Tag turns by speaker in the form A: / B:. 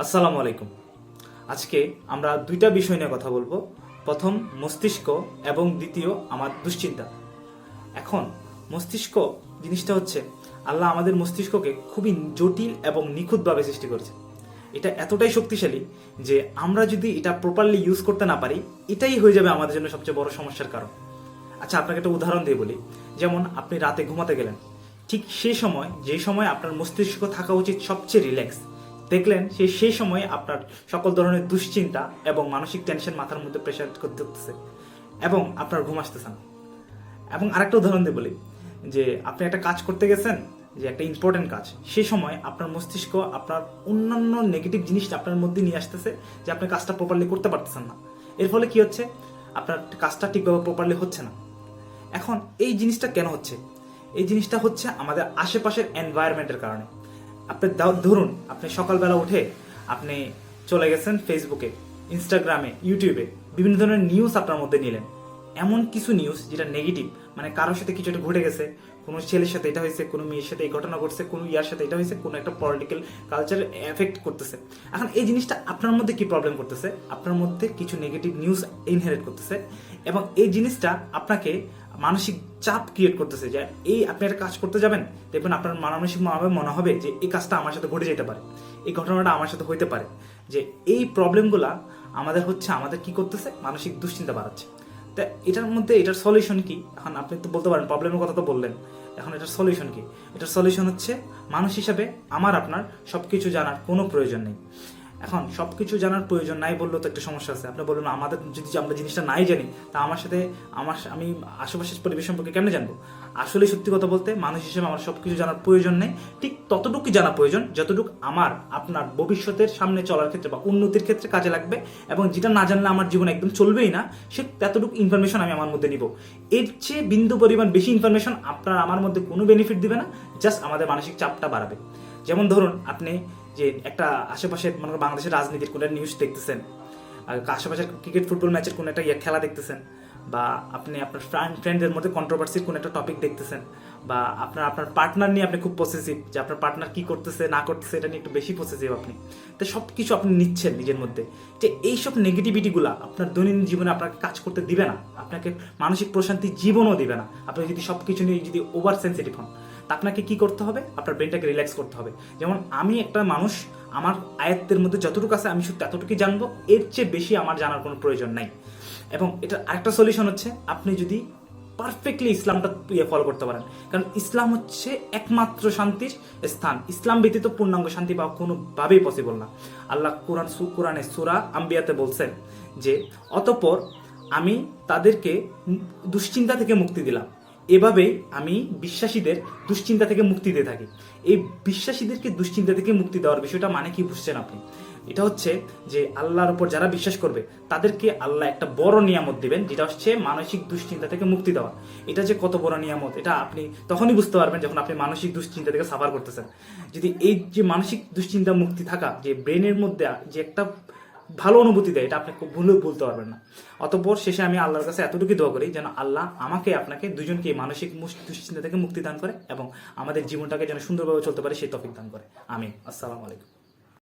A: আসসালামু আলাইকুম। আজকে আমরা দুইটা বিষয় নিয়ে কথা বলব। প্রথম, মস্তিষ্ক এবং দ্বিতীয়, আমার দুশ্চিন্তা। এখন, মস্তিষ্ক জিনিসটা হচ্ছে, আল্লাহ আমাদের মস্তিষ্ককে খুবই জটিল এবং নিখুঁতভাবে সৃষ্টি করেছে। এটা এতটাই শক্তিশালী যে আমরা যদি এটা প্রপারলি ইউজ করতে না পারি, এটাই হয়ে যাবে আমাদের জন্য সবচেয়ে বড় সমস্যার কারণ। আচ্ছা আপনাকে একটা উদাহরণ দিয়ে বলি। যেমন, আপনি রাতে ঘুমাতে গেলেন। ঠিক সেই সময় যে সময় আপনার মস্তিষ্ক থাকা উচিত সবচেয়ে রিল্যাক্স দেখলেন সে সেই সময় আপনার সকল ধরনের দুশ্চিন্তা এবং মানসিক টেনশন মাথার মধ্যে প্রেশার করতে হতেছে এবং আপনার ঘুম আসতেছে না। এবং আরেকটা উদাহরণ দিয়ে বলি, যে আপনি একটা কাজ করতে গেছেন, যে একটা ইম্পর্টেন্ট কাজ সেই সময় আপনার মস্তিষ্ক আপনার অন্যান্য নেগেটিভ জিনিস আপনার মধ্যে নিয়ে আসতেছে যে আপনি কাজটা প্রপারলি করতে পারতেছেন না। এর ফলে কি হচ্ছে? আপনার কাজটা ঠিকভাবে প্রপারলি হচ্ছে না। এখন এই জিনিসটা কেন হচ্ছে? এই জিনিসটা হচ্ছে আমাদের আশেপাশের এনভায়রনমেন্টের কারণে। আপনি ধরুন, আপনি সকালবেলা উঠে আপনি চলে গেছেন ফেসবুকে ইনস্টাগ্রামে ইউটিউবে বিভিন্ন ধরনের নিউজ আপনার মধ্যে নিলেন। এমন কিছু নিউজ যেটা নেগেটিভ মানে কারোর সাথে কিছু একটা ঘটে গেছে, কোনো ছেলের সাথে এটা হয়েছে, কোনো মেয়ের সাথে এই ঘটনা ঘটছে, কোনো ইয়ার সাথে এটা হয়েছে, কোনো একটা পলিটিক্যাল কালচার এফেক্ট করতেছে। এখন এই জিনিসটা আপনার মধ্যে কি প্রবলেম করতেছে? আপনার মধ্যে কিছু নেগেটিভ নিউজ ইনহেরিট করতেছে এবং এই জিনিসটা আপনাকে মানসিক চাপ ক্রিয়েট করতেছে যে, এই আপনি একটা কাজ করতে যাবেন, দেখবেন আপনার মানসিক মনে হবে যে, এই কাজটা আমার সাথে ঘটে যেতে পারে, এই ঘটনাটা আমার সাথে হইতে পারে। যে, এই প্রবলেমগুলা আমাদের হচ্ছে, আমাদের কি করতেছে? মানসিক দুশ্চিন্তা বাড়াচ্ছে। তা এটার মধ্যে এটার সলিউশন কি? এখন আপনি তো বলতে পারেন প্রবলেমের কথা তো বললেন। এখন এটার সলিউশন কি? এটার সলিউশন হচ্ছে, মানুষ হিসাবে আমার, আপনার সবকিছু জানার কোনো প্রয়োজন নেই। এখন সব কিছু জানার প্রয়োজন নাই বললেও তো একটা সমস্যা আছে। আপনি বলুন, আমাদের যদি আমরা জিনিসটা নাই জানি, তা আমার সাথে, আমার আমি আশেপাশের পরিবেশ সম্পর্কে কেমনে জানব? আসলে সত্যি কথা বলতে মানুষ হিসেবে আমার সব কিছু জানার প্রয়োজন নেই। ঠিক ততটুকুই জানা প্রয়োজন, যতটুকু আমার, আপনার ভবিষ্যতের সামনে চলার ক্ষেত্রে বা উন্নতির ক্ষেত্রে কাজে লাগবে এবং যেটা না জানলে আমার জীবন একদম চলবেই না, সে ততটুকু ইনফরমেশন আমি আমার মধ্যে নিব। এর চেয়ে বিন্দু পরিমাণ বেশি ইনফরমেশন আপনার আমার মধ্যে কোনো বেনিফিট দিবে না জাস্ট আমাদের মানসিক চাপটা বাড়াবে। যেমন ধরুন, আপনি যে একটা আশেপাশে মনে করেন বাংলাদেশের রাজনীতির কোনো নিউজ দেখতেছেন আশেপাশের ক্রিকেট ফুটবল ম্যাচের কোনো একটা ইয়ে খেলা দেখতেছেন, বা আপনি আপনার ফ্রেন্ডদের মধ্যে কন্ট্রোভার্সির কোনো একটা টপিক দেখতেছেন, বা আপনার আপনার পার্টনার নিয়ে আপনি খুব পসেসিভ যে আপনার পার্টনার কি করতেছে, না করতেছে, এটা নিয়ে একটু বেশি পসেসিভ আপনি। তো সব কিছু আপনি নিচ্ছেন নিজের মধ্যে। যে এইসব নেগেটিভিটিগুলো আপনার দৈনন্দিন জীবনে আপনাকে কাজ করতে দিবে না। আপনাকে মানসিক প্রশান্তি জীবনও দিবে না। আপনি যদি সব কিছু নিয়ে যদি ওভার সেন্সিটিভ হন আপনাকে কি করতে হবে? আপনার ব্রেনটাকে রিল্যাক্স করতে হবে। যেমন আমি একটা মানুষ, আমার আয়ত্তের মধ্যে যতটুকু আছে আমি শুধু ততটুকুই জানব, এর চেয়ে বেশি আমার জানার কোনো প্রয়োজন নাই। এবং এটা আরেকটা সলিউশন হচ্ছে, আপনি যদি পারফেক্টলি ইসলামটা ইয়ে ফলো করতে পারেন। কারণ ইসলাম হচ্ছে একমাত্র শান্তির স্থান। ইসলাম ব্যতীত পূর্ণাঙ্গ শান্তি পাওয়া কোনোভাবেই পসিবল না। আল্লাহ কোরআন সু- কোরআনে সুরা আম্বিয়াতে বলছেন যে, অতপর আমি তাদেরকে দুশ্চিন্তা থেকে মুক্তি দিলাম। এভাবেই আমি বিশ্বাসীদের দুশ্চিন্তা থেকে মুক্তি দিয়ে থাকি। এই বিশ্বাসীদেরকে দুশ্চিন্তা থেকে মুক্তি দেওয়ার বিষয়টা মানে কি বুঝছেন আপনি? এটা হচ্ছে যে আল্লাহর উপর যারা বিশ্বাস করবে, তাদেরকে আল্লাহ একটা বড় নিয়ামত দিবেন, যেটা হচ্ছে মানসিক দুশ্চিন্তা থেকে মুক্তি দেওয়া। এটা যে কত বড় নিয়ামত, এটা আপনি তখনই বুঝতে পারবেন যখন আপনি মানসিক দুশ্চিন্তা থেকে সাফার করতেছেন। যদি এই যে মানসিক দুশ্চিন্তা মুক্তি থাকা, যে ব্রেনের মধ্যে যে একটা ভালো অনুভূতি দেয়, এটা আপনি খুব ভুলেও বলতে পারবেন না। অতপর শেষে আমি আল্লাহর কাছে এতটুকু দোয়া করি যেন আল্লাহ আমাকে, আপনাকে দুজনকে মানসিক দুশ্চিন্তা থেকে মুক্তি দান করে এবং আমাদের জীবনটাকে যেন সুন্দরভাবে চলতে পারে সেই তফিক দান করে। আমি আসসালামু আলাইকুম।